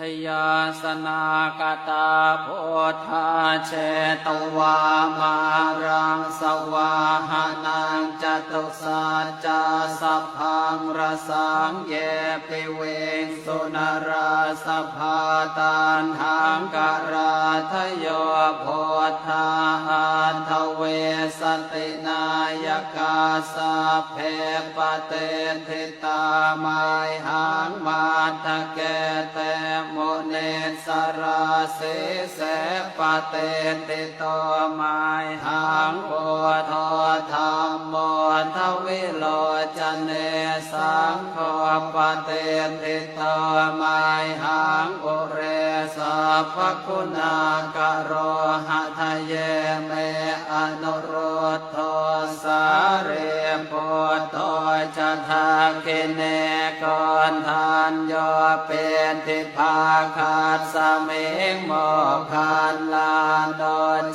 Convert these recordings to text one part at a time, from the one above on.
ชยาสนากตาโพธาเชตวามารังสวาหานัง จตุสัจจสัพพังรสังเยปิเวงสุนราสภาตันหังกราทโยโพธาหันทเวสตินายกาสาเพปเตทิตามายหังมาทะเกเตโมเนสราเสเสปเตติโตมายหังโอทธรรมมทวิโลจเนสังโฆปเตติโตมายหังอุเรสาภคุณากโร เนกอนทานโยเป็นทิพาคาดสมิงโมคันลาโด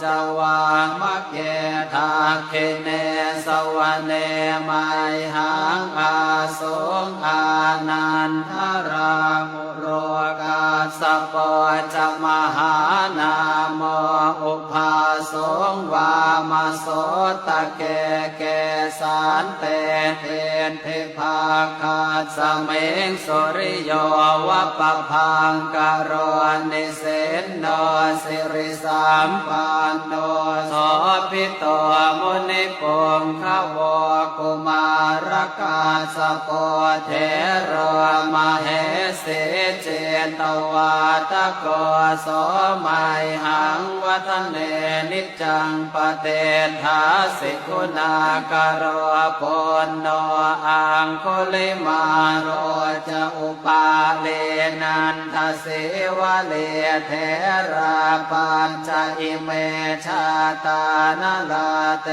จวางมักเกทาเคเนสวเนไมหังอาสงอานันทรามุโรกาสปอจะมหานาม อุภาสงวามาโสตะเกเกสานเตเทนเทพาคาสเมงสุริโยวะปะพังกโรนิเสนนสิริสามปันโนสพิตมุนิปงขวกุมารกาสโปเทรมาเหสิเจตวาตะโกโสมัยหังวัฒเนนิจังปะเตทาสิกุณากโรปุณโนอังคุลิมาโรจะอุปาเลนันทเสวะเลเทราปัญจอิเมชาตานลาเต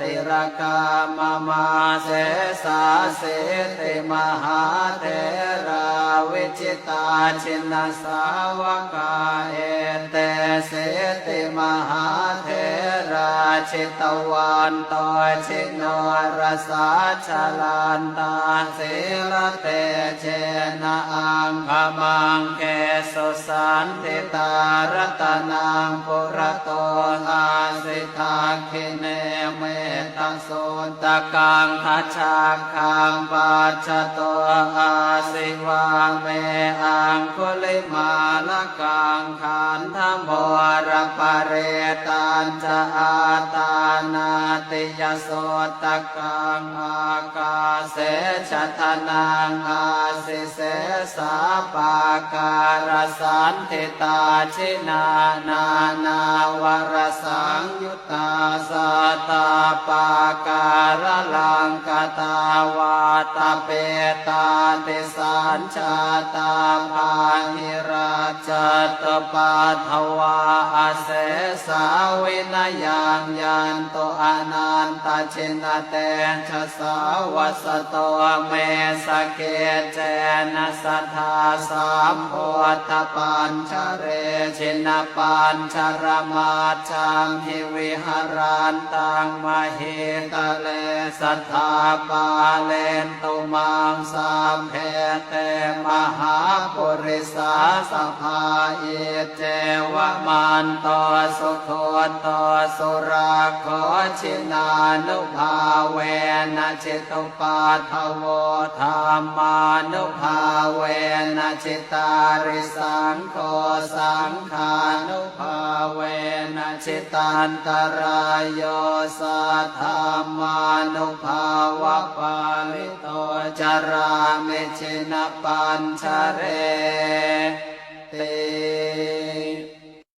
ติรกามมาเสสาเสติมหาเทราวิจิตาชินสาวกาเอ เสติมหาเทราชิตวันตชิโนรสาชลานตาสิลเตเจนะอังคมังเกสุสันติตารตนังปุระโตอา สิทาคิเนเมตโสตะกังทัชาคังปัจจโตอาสิวาเมอังคุลิมาลกังขันธโมรปเรตันจะอาตานาติยโสตะกังอากาเสชะทนังอาสิเสสาปาการสันติตาชินานา นาวรสังยุตตาสัตาปาการลังกตาวาตาเปตาเตสัญชาตาภาหิราชตปาทวาอาเสสาวินยังยันโตอนันตชินเตชะสาวสโตเมสเกเจนะสัทธาสามโพธปัญชเรชินปัญชรมาจังหิวิหารันตังมหิตะเลสัทธาปาเลนตุมังสามเพเตมหาปุริสาสภาเอเจวะมันโตสุโคโตสุราโคชินานุภาเวนะจิตุปาทโวธรรมานุภาเวนะจิตาริสังโฆสังขานุภา จิตันตรายโยสัทธามานุภาวะปาลิโตจารามิชินปัญชเรติ